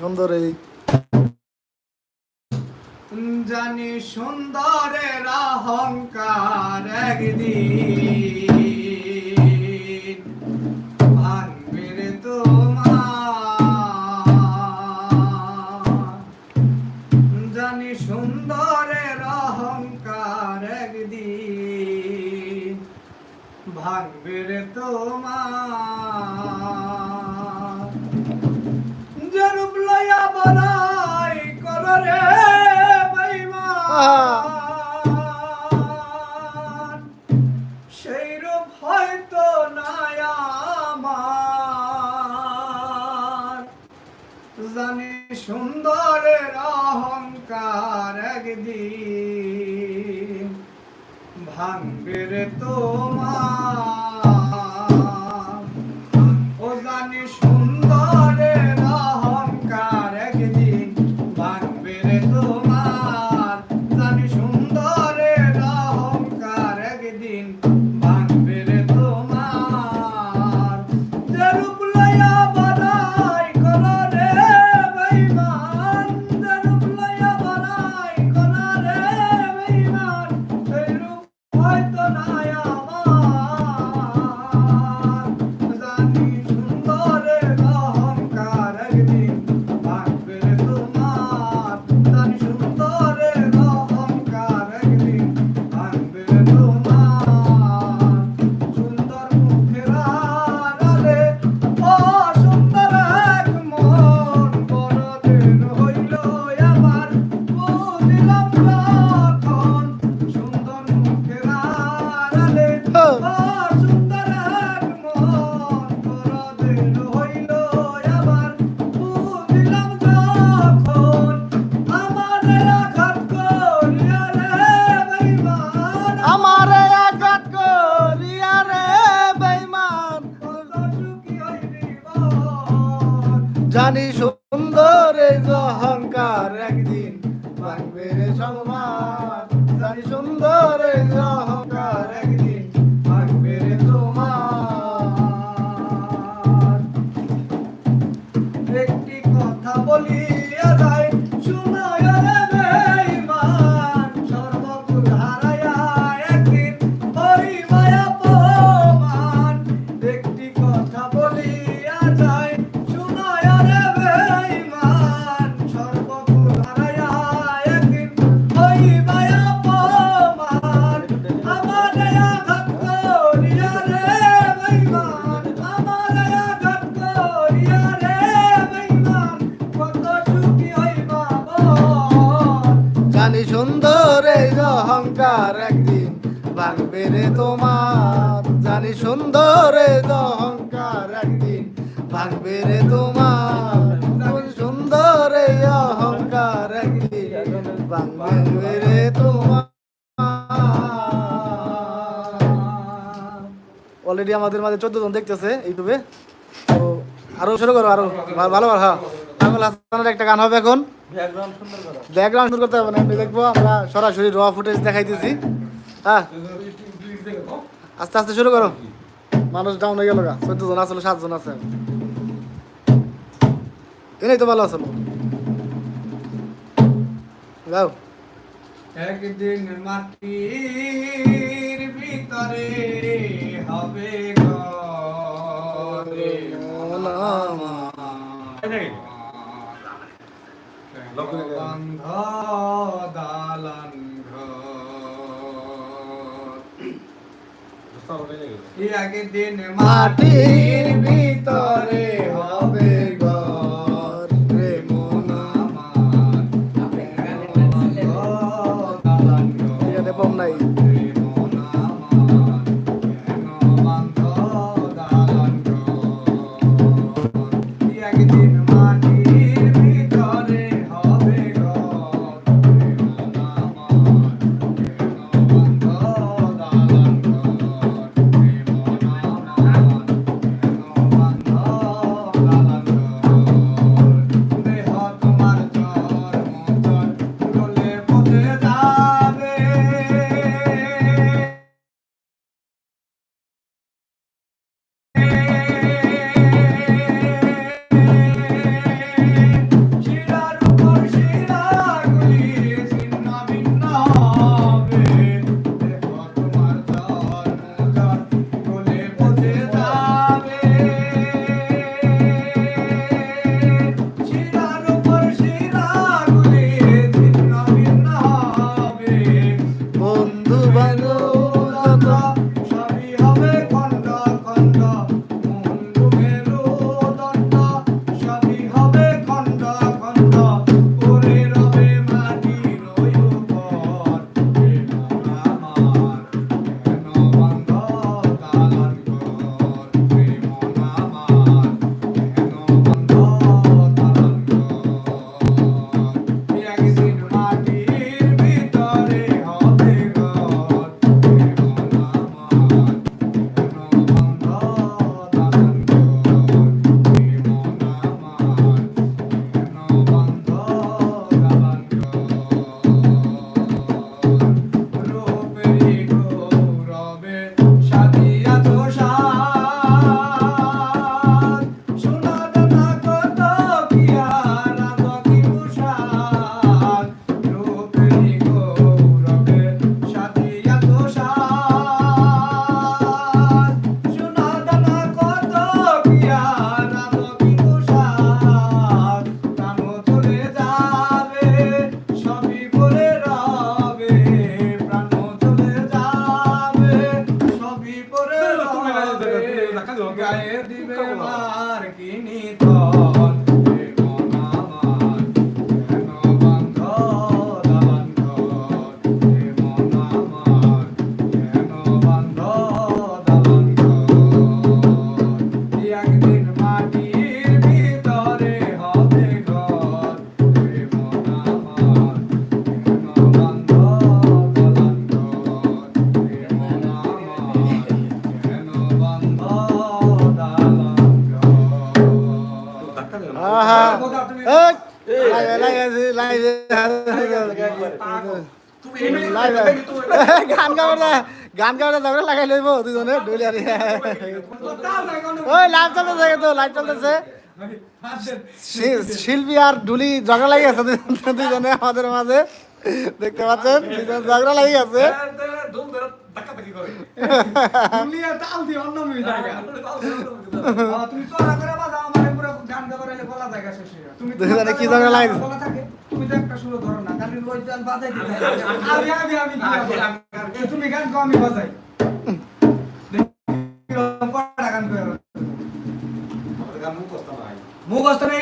সুন্দর। এই জানি সুন্দরের অহংকার একদিন। বলাই রূপ হয়তো জানি সুন্দরের অহংকার ভাঙবে রে তোমার। সুন্দর এই অহংকার একদিন ভাঙবে রে সম্মান। জানি সুন্দর এই অহংকার একদিন ভাঙবে রে তোমার। একটি কথা বলিয়া অহংকার একদিন ভাঙবে রে তোমার। জানি সুন্দর অহংকার একদিন ভাঙবে রে তোমার। সুন্দর অহংকার একদিন ভাঙবে রে তোমার। অলরেডি আমাদের মাঝে চোদ্দ জন দেখতেছে ইউটিউবে। তো আরও শুরু করো, আরও। ভালো ভালো হ্যাঁ। আঙ্গুল হাসানের একটা গান হবে এখন। ব্যাকগ্রাউন্ড সুন্দর করতে হবে না এমনি দেখব আমরা সরাসরি র ফুটেজ দেখাইতেছি। হ্যাঁ। আস্তে আস্তে শুরু করো। মানুষ ডাউন হয়ে গেল গা চোদ্দ জন আসলে সাতজন আছে। এনেই তো ভালো আসলো গাও একদিন মাটির ভিতরে হবে বন্ধ দালান ঘর দিন মাটির ভিতরে গান গাবে না গান গাবে না ঝগড়া লাগাই লইব দুজনে ডুলিয়ারি ওই লাইভ চলতেছে তো লাইভ চলতেছে। শি- শিল্পী আর ডুলি ঝগড়া লাগি আছে দুজন- দুজনে আমাদের মাঝে। দেখতে পাচ্ছেন দুজন ঝগড়া লাগি আছে। তুমি জায়গা শেষ তুমি কি? থাকে, তুমি তো একটা সুরও ধরো না গানের ওই গান বাজাই দিতে আমি আমি কি তুমি গান আমি বাজাই গান করে আমাদের গান মুখস্থ নাই মুখস্থ নেই